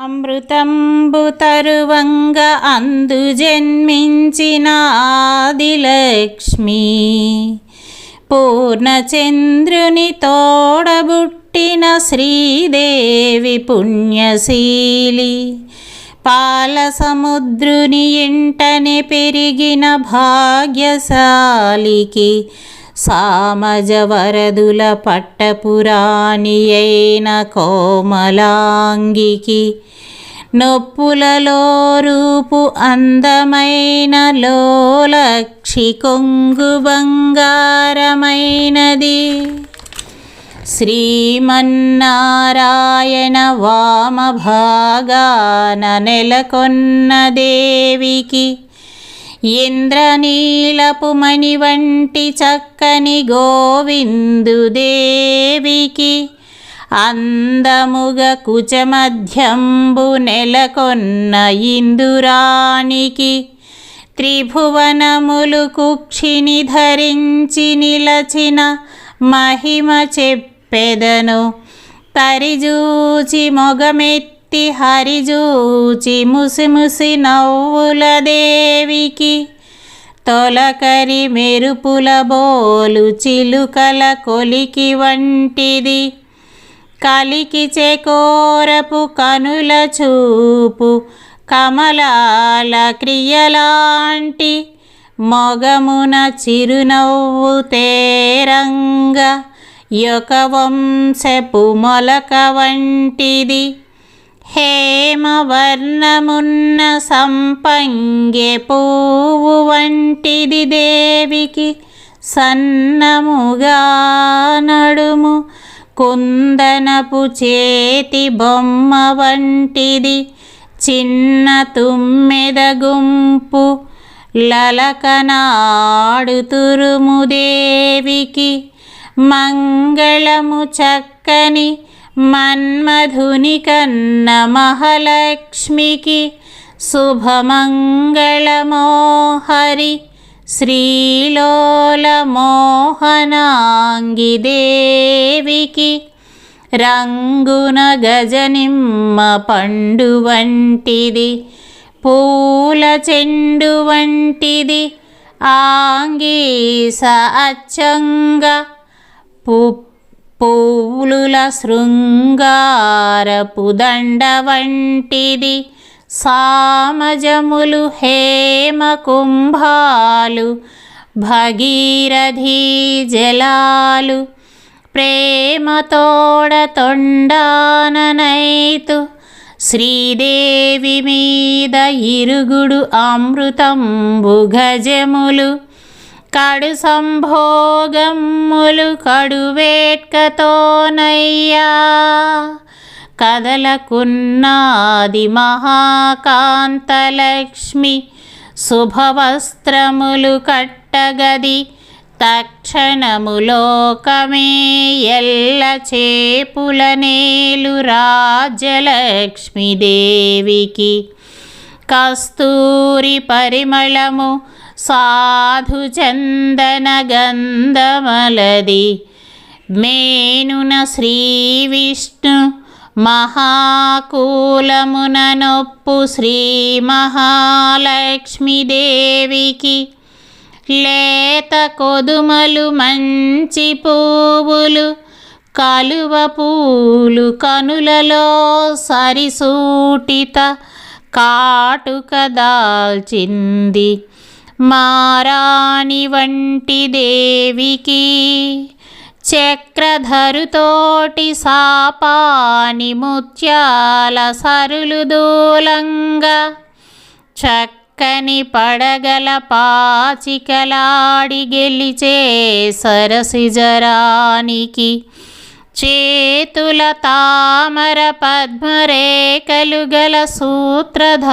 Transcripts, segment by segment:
అమృతంబు తరువంగ అందు జన్మించిన ఆదిలక్ష్మి పూర్ణచంద్రుని తోడబుట్టిన శ్రీదేవి పుణ్యశీలి. పాల సముద్రుని ఇంటనే పెరిగిన భాగ్యశాలికి సామజ వరదుల కోమలాంగికి నొప్పులలో రూపు అందమైన లోలక్షి కొంగు బంగారమైనది. శ్రీమన్నారాయణ వామభాగాన నెలకొన్న దేవికి ఇంద్రనీలపు మణి వంటి చక్కని గోవిందు దేవికి అందముగ కుచమధ్యంబు నెలకొన్న ఇందురానికి త్రిభువనములు కుక్షిని ధరించి నిలచిన మహిమ చెప్పెదను. తరిజూచి మొగమెత్తి హరిజూచి ముసిముసి నవ్వుల దేవికి. తొలకరి మెరుపుల బోలు చిలుకల కొలికి వంటిది. కలికి చెకోరపు కనుల చూపు కమలాల క్రియలాంటి మొగమున చిరునవ్వు తేరంగ యొక్క వంశపు మొలక వంటిది. హేమవర్ణమున్న సంపంగె పువ్వు వంటిది దేవికి సన్నముగా నడుము. కుందనపు చేతి బొమ్మ వంటిది చిన్న తుమ్మెద గుంపు లలకనాడుతురుము దేవికి. మంగళము చక్కని మన్మధుని కన్న మహాలక్ష్మికి శుభమంగళమోహరి శ్రీలోల మోహనాంగి దేవికి రంగున గజనిమ్మ పండు వంటిది పూల చెండు వంటిది ఆంగీస అచ్చంగా పు పూలుల శృంగారపు దండ వంటిది. సామజములు హేమ కుంభాలు భగీరథీ జలాలు ప్రేమతోడ తొండాననైతు శ్రీదేవి మీద ఇరుగుడు అమృతంబు గజములు. కడు సంభోగమ్ములు కడువేట్కతోనయ్యా కదలకున్నాది మహాకాంతలక్ష్మి శుభవస్త్రములు కట్టగది తక్షణములోకమే ఎల్ల చేపుల నేలు రాజ్యలక్ష్మీదేవికి కస్తూరి పరిమళము సాధు చందన గంధమలది మేనున శ్రీ విష్ణు మహాకూలమున నొప్పు శ్రీ మహాలక్ష్మీదేవికి. లేత కొదుమలు మంచి పువ్వులు కలువ పూలు కనులలో సరిసూటిత కాటుక దాల్చింది. మారాణి వంటి దేవికి చక్రధరుతోటి సాపాని ముత్యాల సరులు దూలంగా చక్కని పడగల పాచికలాడి గెలిచే సరసిజరానికి చేతుల తామర పద్మరేఖలు గల సూత్రధారికి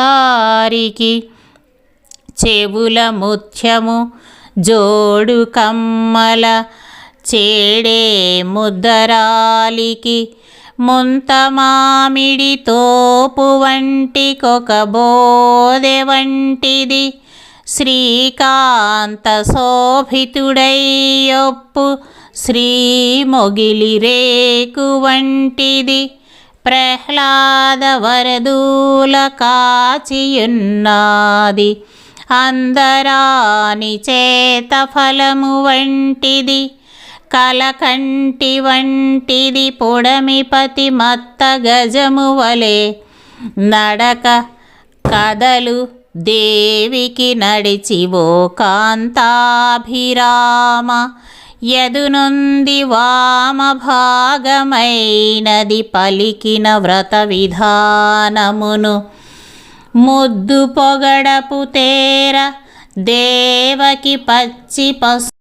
చెవుల ముత్యము జోడు కమ్మల చేడే ముద్దరాలికి ముంత మామిడి తోపు వంటి కొక బోదె వంటిది. శ్రీకాంత శోభితుడయ్యొప్పు శ్రీ మొగిలి రేకు వంటిది. ప్రహ్లాద వరదూల కాచియున్నాది. అందరాని చేత ఫలము వంటిది కలకంటి వంటిది పొడమిపతి మత్త గజము వలె నడక కదలు దేవికి నడిచివో కాంతాభిరామ. యదునుంది వామ భాగమైనది పలికిన వ్రత విధానమును ముద్దు పొగడపు తేర దేవకి పచ్చి పసు